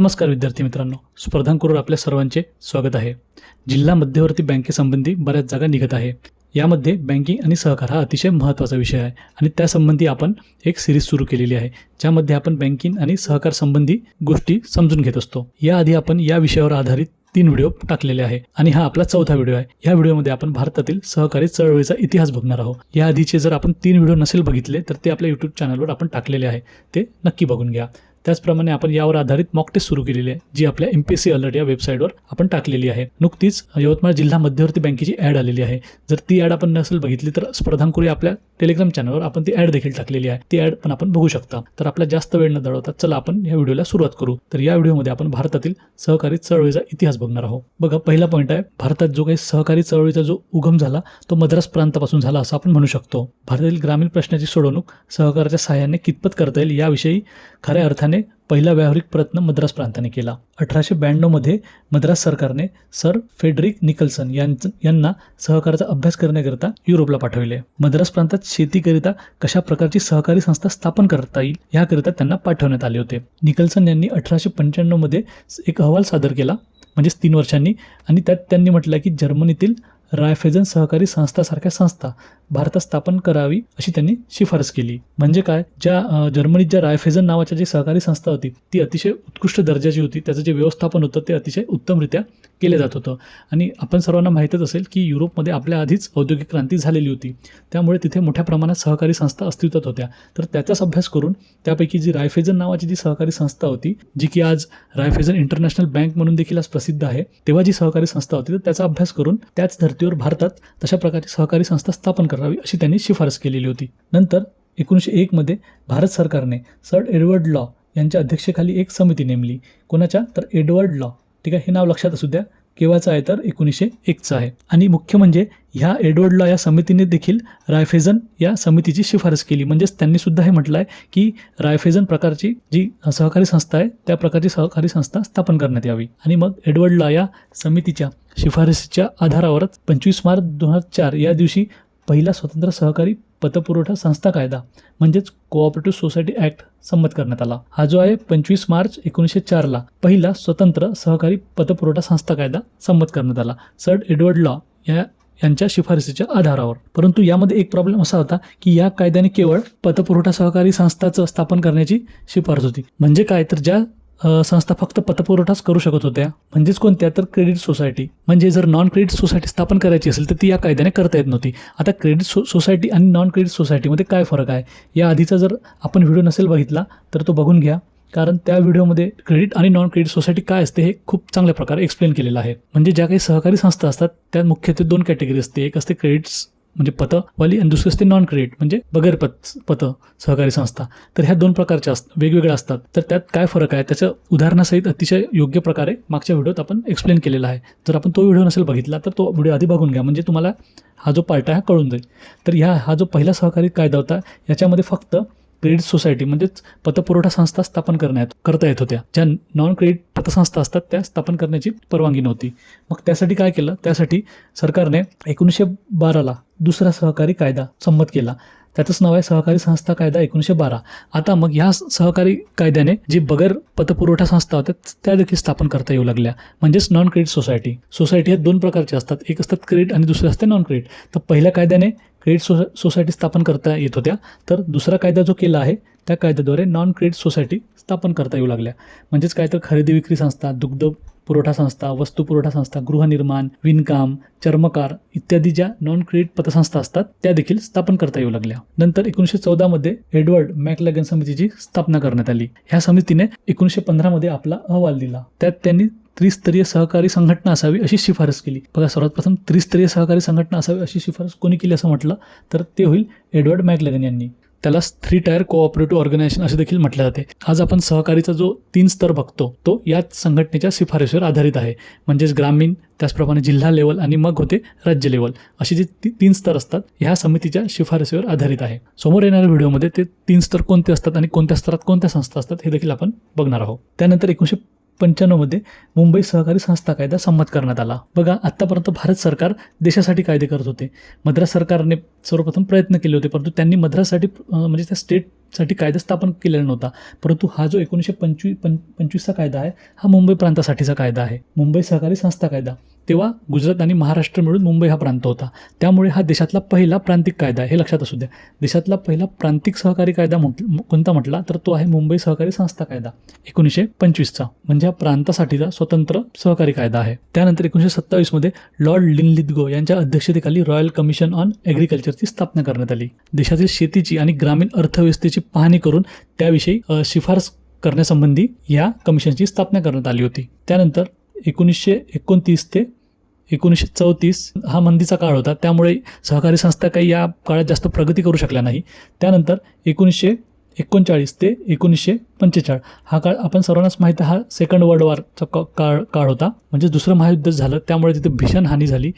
नमस्कार विद्यार्थी मित्रांनो. स्पर्धांकरून आपल्या सर्वांचे स्वागत आहे. जिल्हा मध्यवर्ती बँकेसंबंधी बऱ्याच जागा निघत आहे. यामध्ये बँकिंग आणि सहकार हा अतिशय महत्त्वाचा विषय आहे आणि त्यासंबंधी आपण एक सिरीज सुरू केलेली आहे ज्यामध्ये आपण बँकिंग आणि सहकार संबंधी गोष्टी समजून घेत असतो. याआधी आपण या विषयावर आधारित तीन व्हिडिओ टाकलेले आहे आणि हा आपला चौथा व्हिडिओ आहे. या व्हिडिओमध्ये आपण भारतातील सहकारी चळवळीचा इतिहास बघणार आहोत. या आधीचे जर आपण तीन व्हिडिओ नसेल बघितले तर ते आपल्या युट्यूब चॅनलवर आपण टाकलेले आहे. ते नक्की बघून घ्या. त्याचप्रमाणे आपण यावर आधारित मॉक टेस्ट सुरू केलेली आहे जी आपल्या एम पी सी अलर्ट या वेबसाईटवर आपण टाकलेली आहे. नुकतीच यवतमाळ जिल्हा मध्यवर्ती बँकेची ॲड आलेली आहे. जर ती ॲड आपण नसेल बघितली तर स्पर्धांकुरी आपल्या टेलिग्राम चॅनलवर आपण ती ॲड देखील टाकलेली आहे. ती ॲड पण आपण बघू शकता. तर आपला जास्त वेळ न दळवता चला आपण या व्हिडिओला सुरुवात करू. तर या व्हिडिओमध्ये आपण भारतातील सहकारी चळवळीचा इतिहास बघणार आहोत. बघा पहिला पॉईंट आहे भारतात जो काही सहकारी चळवळीचा जो उगम झाला तो मद्रास प्रांतापासून झाला असं आपण म्हणू शकतो. भारतातील ग्रामीण प्रश्नाची सोडवणूक सहकाराच्या सहाय्याने कितपत करता येईल याविषयी खऱ्या अर्थाने पहिला व्यावहारिक प्रयत्न मद्रास प्रांताने केला. अठराशे ब्याण्णवमध्ये मद्रास सरकारने सर फेडरिक निकल्सन यांना सहकाराचा अभ्यास करण्याकरिता युरोपला पाठविले. मद्रास प्रांतात शेतीकरिता कशा प्रकारची सहकारी संस्था स्थापन करता येईल याकरिता त्यांना पाठवण्यात आले होते. निकल्सन यांनी अठराशे पंच्याण्णवमध्ये एक अहवाल सादर केला म्हणजेच तीन वर्षांनी. आणि त्यात त्यांनी म्हटलं की जर्मनीतील रायफेजन सहकारी संस्थासारख्या संस्था भारतात स्थापन करावी अशी त्यांनी शिफारस केली. म्हणजे काय? ज्या जर्मनीत ज्या रायफेजन नावाच्या जी सहकारी संस्था होती ती अतिशय उत्कृष्ट दर्जाची होती. त्याचं जे व्यवस्थापन होतं ते अतिशय उत्तमरित्या केलं जात होतं. आणि आपण सर्वांना माहीतच असेल की युरोपमध्ये आपल्या आधीच औद्योगिक क्रांती झालेली होती. त्यामुळे तिथे मोठ्या प्रमाणात सहकारी संस्था अस्तित्वात होत्या. तर त्याचाच अभ्यास करून त्यापैकी जी रायफेजन नावाची जी सहकारी संस्था होती जी की आज रायफेजन इंटरनॅशनल बँक म्हणून देखील आज प्रसिद्ध आहे तेव्हा जी सहकारी संस्था होती तर त्याचा अभ्यास करून त्याच धर्तीवर भारतात तशा प्रकारची सहकारी संस्था स्थापन करावी अशी त्यांनी शिफारस केलेली होती. नंतर एकोणीसशे एकमध्ये भारत सरकारने सर एडवर्ड लॉ यांच्या अध्यक्षतेखाली एक समिती नेमली. कोणाच्या? तर एडवर्ड लॉ. ठीक आहे? हे नाव लक्षात असू द्या. केव्हाचं आहे तर एकोणीसशे एकचं आहे. आणि मुख्य म्हणजे ह्या एडवर्ड लॉ या समितीने देखील रायफेजन या समितीची शिफारस केली. म्हणजेच त्यांनी सुद्धा हे म्हटलं आहे की रायफेजन प्रकारची जी सहकारी संस्था आहे त्या प्रकारची सहकारी संस्था स्थापन करण्यात यावी. आणि मग एडवर्ड लॉ या समितीच्या शिफारसीच्या आधारावरच पंचवीस मार्च दोन हजार चार या दिवशी पहिला स्वतंत्र सहकारी पतपुरवठा संस्था कायदा म्हणजेच कोऑपरेटिव्ह सोसायटी ॲक्ट संमत करण्यात आला. हा जो आहे पंचवीस मार्च एकोणीसशे चारला पहिला स्वतंत्र सहकारी पतपुरवठा संस्था कायदा संमत करण्यात आला. सर एडवर्ड लॉ या यांच्या शिफारसीच्या आधारावर. परंतु यामध्ये एक प्रॉब्लेम असा होता की या कायद्याने केवळ पतपुरवठा सहकारी संस्थाचं स्थापन करण्याची शिफारस होती. म्हणजे काय? तर ज्या संस्था फक्त पतपुरवठाच करू शकत होत्या. म्हणजेच कोणत्या? तर क्रेडिट सोसायटी म्हणजे जर नॉन क्रेडिट सोसायटी स्थापन करायची असेल तर ती या कायद्याने करता येत नव्हती. आता क्रेडिट सो सोसायटी आणि नॉन क्रेडिट सोसायटीमध्ये काय फरक आहे? या आधीचा जर आपण व्हिडिओ नसेल बघितला तर तो बघून घ्या. कारण त्या व्हिडिओमध्ये क्रेडिट आणि नॉन क्रेडिट सोसायटी काय असते हे खूप चांगल्या प्रकारे एक्सप्लेन केलेलं आहे. म्हणजे ज्या काही सहकारी संस्था असतात त्यात मुख्यत्वे दोन कॅटेगरी असते. एक असते क्रेडिट्स म्हणजे पतवाली आणि दुसरी असते नॉन क्रेडिट म्हणजे बगैर पत पत सहकारी संस्था. तर ह्या दोन प्रकारच्या असतात वेगवेगळ्या असतात. तर त्यात काय फरक आहे? त्याचं उदाहरणासहित अतिशय योग्य प्रकारे मागच्या व्हिडिओत आपण एक्सप्लेन केलेला आहे. जर आपण तो व्हिडिओ नसेल बघितला तर तो व्हिडिओ आधी बघून घ्या. म्हणजे तुम्हाला हा जो पार्ट आहे हा कळून जाईल. तर ह्या हा जो पहिला सहकारी कायदा होता याच्यामध्ये फक्त क्रेडिट सोसायटी म्हणजेच पतपुरवठा संस्था स्थापन करण्यात करता येत होत्या. ज्या नॉन क्रेडिट पतसंस्था असतात त्या स्थापन करण्याची परवानगी नव्हती. मग त्यासाठी काय केलं? त्यासाठी सरकारने एकोणीसशे बाराला दुसरा सहकारी कायदा संमत केला. त्याचंच नाव आहे सहकारी संस्था कायदा एकोणीसशे बारा. आता मग ह्या सहकारी कायद्याने जी बगर पतपुरवठा संस्था होत्या त्या देखील स्थापन करता येऊ लागल्या. म्हणजेच नॉन क्रेडिट सोसायटी सोसायटी ह्या दोन प्रकारच्या असतात. एक असतात क्रेडिट आणि दुसरे असते नॉन क्रेडिट तर पहिल्या कायद्याने क्रेडिट सोसा सोसायटी स्थापन करता येत होत्या. तर दुसरा कायदा जो केला आहे त्या कायद्याद्वारे नॉन क्रेडिट सोसायटी स्थापन करता येऊ लागल्या. म्हणजेच काय तर खरेदी विक्री संस्था दुग्ध पुरवठा संस्था वस्तू पुरवठा संस्था गृहनिर्माण विणकाम चर्मकार इत्यादी ज्या नॉन क्रेडिट पतसंस्था असतात त्या देखील स्थापन करता येऊ लागल्या. नंतर एकोणीसशे चौदामध्ये एडवर्ड मॅकलॅगन समितीची स्थापना करण्यात आली. ह्या समितीने एकोणीसशे पंधरामध्ये आपला अहवाल दिला. त्यात त्यांनी त्रिस्तरीय सहकारी संघटना असावी अशी शिफारस केली. बघा सर्वात प्रथम त्रिस्तरीय सहकारी संघटना असावी अशी शिफारस कोणी केली असं म्हटलं तर ते होईल एडवर्ड मॅकलॅगन यांनी. त्याला थ्री टायर कोऑपरेटिव्ह ऑर्गनायझेशन असे देखील म्हटले जाते. आज आपण सहकारीचा जो तीन स्तर बघतो तो याच संघटनेच्या शिफारशीवर आधारित आहे. म्हणजेच ग्रामीण त्याचप्रमाणे जिल्हा लेवल आणि मग होते राज्य लेवल अशी जी ती तीन स्तर असतात ह्या समितीच्या शिफारशीवर आधारित आहे. समोर येणाऱ्या व्हिडिओमध्ये ते तीन स्तर कोणते असतात आणि कोणत्या स्तरात कोणत्या संस्था असतात हे देखील आपण बघणार आहोत. त्यानंतर एकोणीसशे पंच्याण्णवमध्ये मुंबई सहकारी संस्था कायदा संमत करण्यात आला. बघा आत्तापर्यंत भारत सरकार देशासाठी कायदे करत होते. मद्रास सरकारने सर्वप्रथम प्रयत्न केले होते परंतु त्यांनी मद्राससाठी म्हणजे त्या स्टेट साठी कायदा स्थापन केलेला नव्हता. परंतु हा जो एकोणीसशे पंचवीस पं पंचवीसचा कायदा आहे हा मुंबई प्रांतासाठीचा कायदा आहे. मुंबई सहकारी संस्था कायदा. तेव्हा गुजरात आणि महाराष्ट्र मिळून मुंबई हा प्रांत होता. त्यामुळे हा देशातला पहिला प्रांतिक कायदा आहे हे लक्षात असू द्या. देशातला पहिला प्रांतिक सहकारी कायदा म्हट कोणता म्हटला तर तो आहे मुंबई सहकारी संस्था कायदा. एकोणीसशे पंचवीसचा म्हणजे हा प्रांतासाठीचा स्वतंत्र सहकारी कायदा आहे. त्यानंतर एकोणीसशे सत्तावीसमध्ये लॉर्ड लिनलिदगो यांच्या अध्यक्षतेखाली रॉयल कमिशन ऑन ॲग्रिकल्चरची स्थापना करण्यात आली. देशातील शेतीची आणि ग्रामीण अर्थव्यवस्थेची पाहणी करून त्याविषयी शिफारस करण्यासंबंधी या कमिशनची स्थापना करण्यात आली होती. त्यानंतर एकोणीसशे एकोणतीस ते एकोणीसशे चौतीस हा मंदीचा काळ होता. त्यामुळे सहकारी संस्था काही या काळात जास्त प्रगती करू शकल्या नाही. त्यानंतर एकोणीसशे एकोणचाळीस ते एकोणीसशे पंचेचाळ. हा काळ आपण सर्वांनाच माहीत हा सेकंड वर्ल्ड वॉरचा क- काळ काळ होता. म्हणजे दुसरं महायुद्ध झालं त्यामुळे तिथे भीषण हानी झाली.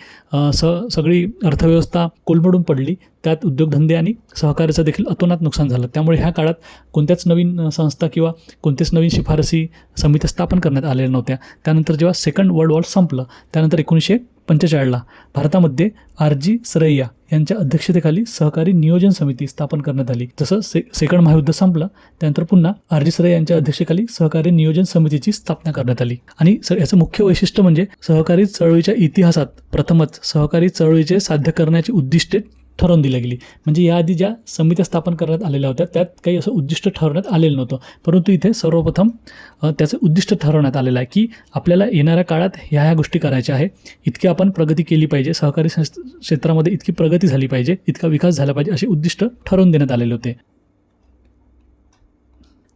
स सगळी अर्थव्यवस्था कोलमडून पडली. त्यात उद्योगधंदे आणि सहकार्याचं देखील अतोनात नुकसान झालं. त्यामुळे ह्या काळात कोणत्याच नवीन संस्था किंवा कोणत्याच नवीन शिफारसी समित्या स्थापन करण्यात आलेल्या नव्हत्या. त्यानंतर जेव्हा सेकंड वर्ल्ड वॉर संपलं त्यानंतर एकोणीसशे पंचेचाळीसला भारतामध्ये आर जी सरैया यांच्या अध्यक्षतेखाली सहकारी नियोजन समिती स्थापन करण्यात आली. जसं से सेकंड महायुद्ध संपलं त्यानंतर पुन्हा आर जी सरे यांच्या अध्यक्षतेखाली सहकारी नियोजन समितीची स्थापना करण्यात आली. आणि स याचं मुख्य वैशिष्ट्य म्हणजे सहकारी चळवळीच्या इतिहासात प्रथमच सहकारी चळवळीचे साध्य करण्याची उद्दिष्टे ठरवून दिली गेली. म्हणजे याआधी ज्या समित्या स्थापन करण्यात आलेल्या होत्या त्यात काही असं उद्दिष्ट ठरवण्यात आलेलं नव्हतं. परंतु इथे सर्वप्रथम त्याचं उद्दिष्ट ठरवण्यात आलेलं आहे की आपल्याला येणाऱ्या काळात ह्या ह्या गोष्टी करायच्या आहे. इतकी आपण प्रगती केली पाहिजे सहकारी क्षेत्रामध्ये इतकी प्रगती झाली पाहिजे इतका विकास झाला पाहिजे असे उद्दिष्ट ठरवून देण्यात आलेले होते.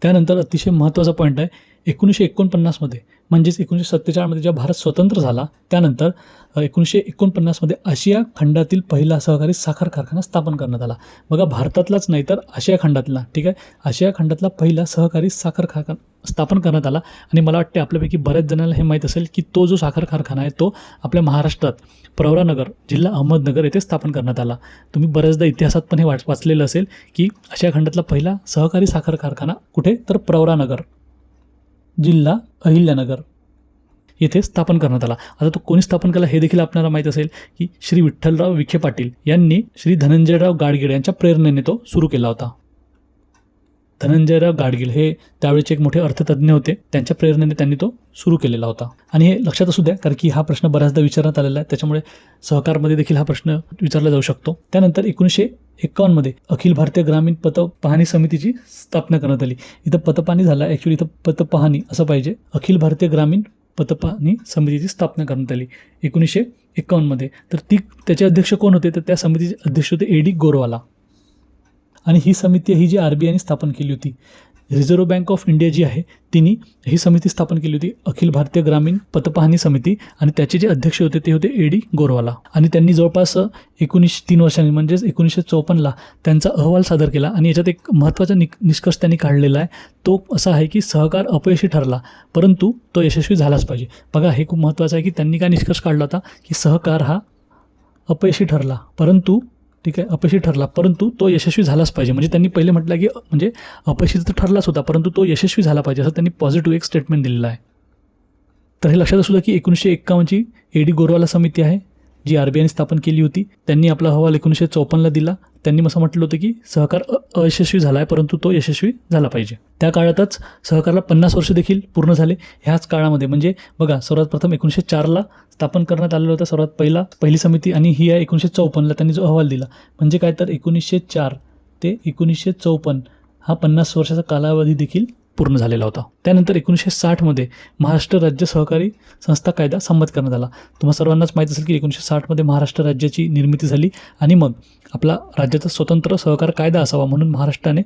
त्यानंतर अतिशय महत्त्वाचा पॉईंट आहे एकोणीसशे एकोणपन्नासमध्ये म्हणजेच एकोणीसशे सत्तेचाळमध्ये जेव्हा भारत स्वतंत्र झाला त्यानंतर एकोणीसशे एकोणपन्नासमध्ये आशिया खंडातील पहिला सहकारी साखर कारखाना स्थापन करण्यात आला. बघा भारतातलाच नाही तर आशिया खंडातला ठीक आहे? आशिया खंडातला पहिला सहकारी साखर कारखाना स्थापन करण्यात आला. आणि मला वाटते आपल्यापैकी बऱ्याच जणांना हे माहीत असेल की तो जो साखर कारखाना आहे तो आपल्या महाराष्ट्रात प्रवरानगर जिल्हा अहमदनगर येथे स्थापन करण्यात आला. तुम्ही बऱ्याचदा इतिहासात पण हे वाच वाचलेलं असेल की आशिया खंडातला पहिला सहकारी साखर कारखाना कुठे? तर प्रवरानगर जिल्हा अहिल्यानगर येथे स्थापन करण्यात आला. आता तो कोणी स्थापन केला हे देखील आपल्याला माहीत असेल की श्री विठ्ठलराव विखे पाटील यांनी श्री धनंजयराव गाडगीळ यांच्या प्रेरणेने तो सुरू केला होता. धनंजयराव गाडगीळ हे त्यावेळेचे एक मोठे अर्थतज्ज्ञ होते. त्यांच्या प्रेरणेने त्यांनी तो सुरू केलेला होता. आणि हे लक्षात असू द्या कारण की हा प्रश्न बऱ्याचदा विचारण्यात आलेला आहे. त्याच्यामुळे सहकारमध्ये देखील हा प्रश्न विचारला जाऊ शकतो. त्यानंतर एकोणीसशे एकावन्नमध्ये अखिल भारतीय ग्रामीण पत पाहणी समितीची स्थापना करण्यात आली. इथं पतपाहणी झाला. ॲक्च्युली इथं पतपाहणी असं पाहिजे. अखिल भारतीय ग्रामीण पतपाहणी समितीची स्थापना करण्यात आली. एकोणीसशे एकावन्नमध्ये. तर ती त्याचे अध्यक्ष कोण होते? तर त्या समितीचे अध्यक्ष होते ए डी गोरवाला. आणि ही समिती ही जी आर बी आयने स्थापन केली होती रिझर्व्ह बँक ऑफ इंडिया जी आहे तिने ही समिती स्थापन केली होती अखिल भारतीय ग्रामीण पतपाहणी समिती. आणि त्याचे जे अध्यक्ष होते ते होते ए डी गोरवाला. आणि त्यांनी जवळपास एकोणीसशे तीन वर्षांनी म्हणजेच एकोणीसशे चौपन्नला त्यांचा अहवाल सादर केला. आणि याच्यात एक महत्त्वाचा निक निष्कर्ष त्यांनी काढलेला आहे. तो असा आहे की सहकार अपयशी ठरला परंतु तो यशस्वी झालाच पाहिजे. बघा हे खूप महत्त्वाचं आहे की त्यांनी काय निष्कर्ष काढला होता की सहकार हा अपयशी ठरला. परंतु ठीक आहे? अपयशी ठरला. परंतु तो यशस्वी झालाच पाहिजे. म्हणजे त्यांनी पहिले म्हटलं की म्हणजे अपयशी तर ठरलाच होता परंतु तो यशस्वी झाला पाहिजे असं त्यांनी पॉझिटिव्ह एक स्टेटमेंट दिलेलं आहे. तर हे लक्षात असू द्या की एकोणीसशे एक्कावन्नची ए डी गोरवाला समिती आहे. जी आर बी आयने स्थापन केली होती त्यांनी आपला अहवाल एकोणीसशे चौपन्नला दिला. त्यांनी असं म्हटलं होतं की सहकार अयशस्वी झाला आहे परंतु तो यशस्वी झाला पाहिजे. त्या काळातच सहकारला पन्नास वर्ष देखील पूर्ण झाले. ह्याच काळामध्ये म्हणजे बघा सर्वात प्रथम एकोणीसशे चारला स्थापन करण्यात आलेलं होतं सर्वात पहिला पहिली समिती आणि ही आहे एकोणीसशे चौपन्नला त्यांनी जो अहवाल दिला. म्हणजे काय तर एकोणीसशे चार ते एकोणीसशे चौपन्न हा पन्नास वर्षाचा कालावधी देखील पूर्ण झालेला होता. त्यानंतर एकोणीसशे साठमध्ये महाराष्ट्र राज्य सहकारी संस्था कायदा संमत करण्यात आला. तुम्हाला सर्वांनाच माहीत असेल की एकोणीसशे साठमध्ये महाराष्ट्र राज्याची निर्मिती झाली आणि मग आपला राज्याचा स्वतंत्र सहकार कायदा असावा म्हणून महाराष्ट्राने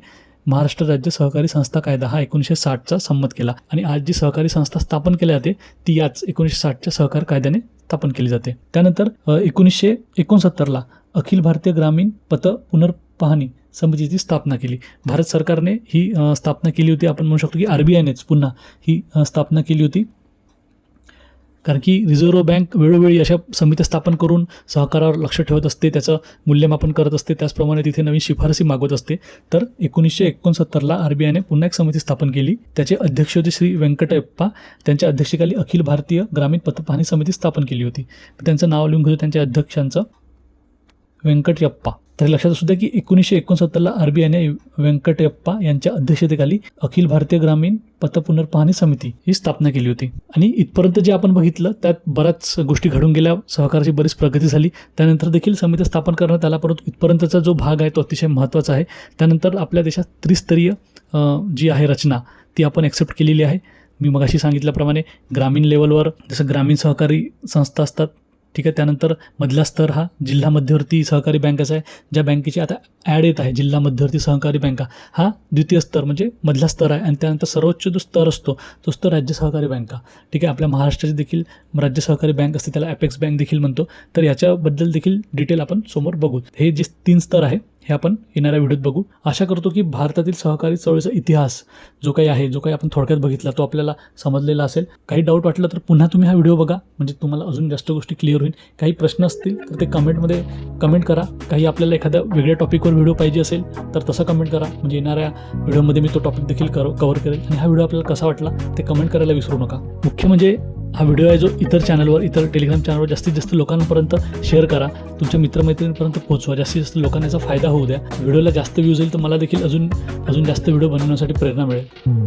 महाराष्ट्र राज्य सहकारी संस्था कायदा हा एकोणीसशे साठचा संमत केला आणि आज जी सहकारी संस्था स्थापन केली जाते ती याच एकोणीसशे साठच्या सहकार कायद्याने स्थापन केली जाते. त्यानंतर एकोणीसशे एकोणसत्तरला अखिल भारतीय ग्रामीण पत पुनर्पाहणी समितीची स्थापना केली. भारत सरकारने ही स्थापना केली होती आपण म्हणू शकतो की आर बी आयनेच पुन्हा ही स्थापना केली होती. कारण की रिझर्व्ह बँक वेळोवेळी अशा समित्या स्थापन करून सहकारावर लक्ष ठेवत असते त्याचं मूल्यमापन करत असते त्याचप्रमाणे तिथे नवीन शिफारसी मागवत असते. तर एकोणीसशे एकोणसत्तरला आर बी आयने पुन्हा एक समिती स्थापन केली. त्याचे अध्यक्ष होते श्री व्यंकटयप्पा त्यांच्या अध्यक्षतेखाली अखिल भारतीय ग्रामीण पतपाहणी समिती स्थापन केली होती. त्यांचं नाव लिहून घेतो त्यांच्या अध्यक्षांचं व्यंकटयप्पा तरी लक्षात असू द्या की एकोणीसशे एकोणसत्तरला आर बी आयने व्यंकटयप्पा यांच्या अध्यक्षतेखाली अखिल भारतीय ग्रामीण पतपुनर्पाहणी समिती ही स्थापना केली होती. आणि इथपर्यंत जे आपण बघितलं त्यात बऱ्याच गोष्टी घडून गेल्या सहकाराची बरीच प्रगती झाली. त्यानंतर देखील समिती स्थापन करण्यात आला परंतु इथपर्यंतचा जो भाग आहे तो अतिशय महत्त्वाचा आहे. त्यानंतर आपल्या देशात त्रिस्तरीय जी आहे रचना ती आपण ॲक्सेप्ट केलेली आहे. मी मगाशी सांगितल्याप्रमाणे ग्रामीण लेवलवर जसं ग्रामीण सहकारी संस्था असतात ठीक आहे? त्यानंतर मधला स्तर हा जिल्हा मध्यवर्ती सहकारी बँकाचा आहे. ज्या बँकेची आता ॲड येत आहे जिल्हा मध्यवर्ती सहकारी बँका हा द्वितीय स्तर म्हणजे मधला स्तर आहे. आणि त्यानंतर सर्वोच्च जो स्तर असतो तो स्तर राज्य सहकारी बँका. ठीक आहे? आपल्या महाराष्ट्राची देखील राज्य सहकारी बँक असते त्याला ॲपेक्स बँक देखील म्हणतो. तर याच्याबद्दल देखील डिटेल आपण समोर बघू. हे जे तीन स्तर आहे हे आपण येणाऱ्या व्हिडिओत बघू. आशा करतो की भारतातील सहकारी चळवळीचा इतिहास जो काही आहे जो काही आपण थोडक्यात बघितला तो आपल्याला समजलेला असेल. काही डाऊट वाटलं तर पुन्हा तुम्ही हा व्हिडिओ बघा. म्हणजे तुम्हाला अजून जास्त गोष्टी क्लिअर होईल. काही प्रश्न असतील तर ते कमेंटमध्ये कमेंट करा. काही आपल्याला एखाद्या वेगळ्या टॉपिकवर व्हिडिओ पाहिजे असेल तर तसं कमेंट करा. म्हणजे येणाऱ्या व्हिडिओमध्ये मी तो टॉपिक देखील कर कवर करेल. आणि हा व्हिडिओ आपल्याला कसा वाटला ते कमेंट करायला विसरू नका. मुख्य म्हणजे हा व्हिडिओ आहे जो इतर चॅनलवर इतर टेलिग्राम चॅनलवर जास्तीत जास्त लोकांपर्यंत शेअर करा. तुमच्या मित्रमैत्रिणींपर्यंत पोहोचवा. जास्तीत जास्त लोकांना याचा फायदा होऊ द्या. व्हिडिओला जास्त व्ह्यूज येईल तर मला देखील अजून अजून जास्त व्हिडिओ बनवण्यासाठी प्रेरणा मिळेल.